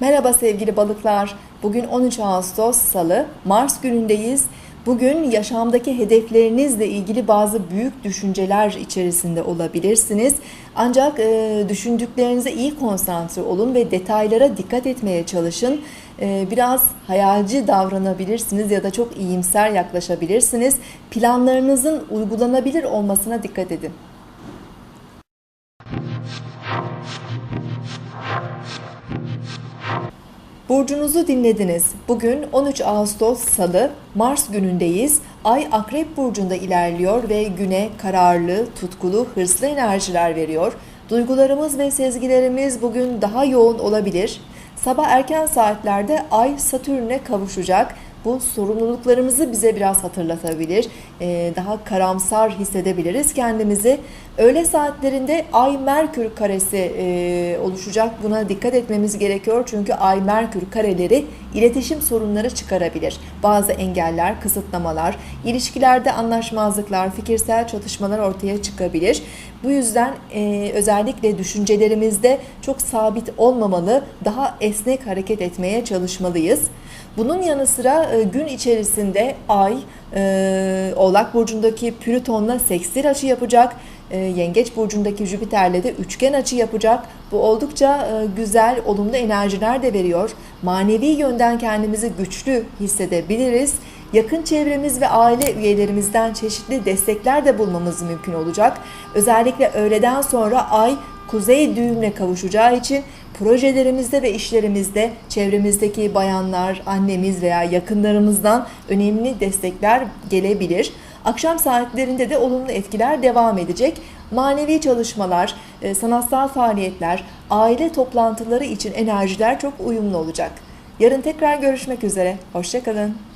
Merhaba sevgili balıklar. Bugün 13 Ağustos Salı, Mars günündeyiz. Bugün yaşamdaki hedeflerinizle ilgili bazı büyük düşünceler içerisinde olabilirsiniz. Ancak e, düşündüklerinize iyi konsantre olun ve detaylara dikkat etmeye çalışın. E, biraz hayalci davranabilirsiniz ya da çok iyimser yaklaşabilirsiniz. Planlarınızın uygulanabilir olmasına dikkat edin. Burcunuzu dinlediniz. Bugün 13 Ağustos Salı, Mars günündeyiz. Ay Akrep Burcu'nda ilerliyor ve güne kararlı, tutkulu, hırslı enerjiler veriyor. Duygularımız ve sezgilerimiz bugün daha yoğun olabilir. Sabah erken saatlerde Ay Satürn'e kavuşacak. Bu sorumluluklarımızı bize biraz hatırlatabilir. Ee, daha karamsar hissedebiliriz kendimizi. Öğle saatlerinde Ay Merkür karesi e, oluşacak. Buna dikkat etmemiz gerekiyor. Çünkü Ay Merkür kareleri iletişim sorunları çıkarabilir. Bazı engeller, kısıtlamalar, ilişkilerde anlaşmazlıklar, fikirsel çatışmalar ortaya çıkabilir. Bu yüzden e, özellikle düşüncelerimizde çok sabit olmamalı, daha esnek hareket etmeye çalışmalıyız. Bunun yanı sıra e, gün içerisinde Ay e, Oğlak Burcu'ndaki Plüton'la sekstil açı yapacak. E, Yengeç Burcu'ndaki Jüpiter'le de üçgen açı yapacak. Bu oldukça e, güzel, olumlu enerjiler de veriyor. Manevi yönden kendimizi güçlü hissedebiliriz. Yakın çevremiz ve aile üyelerimizden çeşitli destekler de bulmamız mümkün olacak. Özellikle öğleden sonra Ay kuzey düğümle kavuşacağı için projelerimizde ve işlerimizde çevremizdeki bayanlar, annemiz veya yakınlarımızdan önemli destekler gelebilir. Akşam saatlerinde de olumlu etkiler devam edecek. Manevi çalışmalar, e, sanatsal faaliyetler, aile toplantıları için enerjiler çok uyumlu olacak. Yarın tekrar görüşmek üzere. Hoşçakalın.